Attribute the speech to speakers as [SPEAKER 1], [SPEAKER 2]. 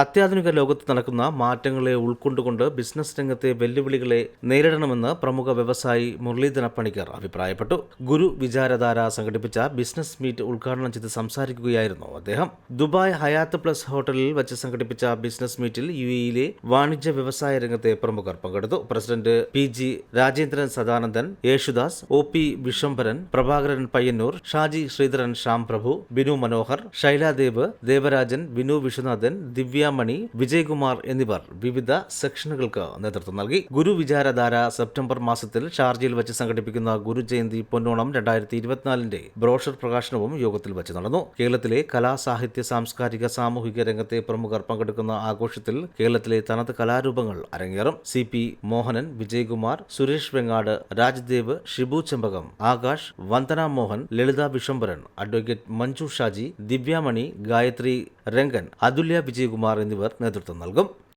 [SPEAKER 1] അത്യാധുനിക ലോകത്ത് നടക്കുന്ന മാറ്റങ്ങളെ ഉൾക്കൊണ്ടുകൊണ്ട് ബിസിനസ് രംഗത്തെ വെല്ലുവിളികളെ നേരിടണമെന്ന് പ്രമുഖ വ്യവസായി മുരളീധര പണിക്കർ അഭിപ്രായപ്പെട്ടു. ഗുരു വിചാരധാര സംഘടിപ്പിച്ച ബിസിനസ് മീറ്റ് ഉദ്ഘാടനം ചെയ്ത് സംസാരിക്കുകയായിരുന്നു അദ്ദേഹം. ദുബായ് ഹയാത്ത് പ്ലസ് ഹോട്ടലിൽ വെച്ച് സംഘടിപ്പിച്ച ബിസിനസ് മീറ്റിൽ യു എയിലെ വാണിജ്യ വ്യവസായ രംഗത്തെ പ്രമുഖർ പങ്കെടുത്തു. President P G Rajendran Sadanandan Yesudas O P Vishwambharan Prabhakaran Payyanur Shaji Sreedharan Shyam Prabhu Binu Manohar Shailadev Devarajan Binu Vishwanathan Divyamani Vijayakumar എന്നിവർ വിവിധ സെക്ഷനുകൾക്ക് നേതൃത്വം നൽകി. ഗുരു വിചാരധാര സെപ്റ്റംബർ മാസത്തിൽ ഷാർജയിൽ വെച്ച് സംഘടിപ്പിക്കുന്ന ഗുരു ജയന്തി പൊന്നോണം രണ്ടായിരത്തി ഇരുപത്തിനാലിന്റെ ബ്രോഷർ പ്രകാശനവും യോഗത്തിൽ വെച്ച് നടന്നു. കേരളത്തിലെ കലാ സാഹിത്യ സാംസ്കാരിക സാമൂഹിക രംഗത്തെ പ്രമുഖർ പങ്കെടുക്കുന്ന ആഘോഷത്തിൽ കേരളത്തിലെ തനത് കലാരൂപങ്ങൾ അരങ്ങേറും. C P Mohanan Vijayakumar Suresh Vengad Rajdev Shibu Chempakam Akash Vandana Mohan Lalitha Vishwambharan advocate Manju Shaji Divyamani Gayathri Rangan Athulya Vijayakumar എന്നിവർ നേതൃത്വം നൽകും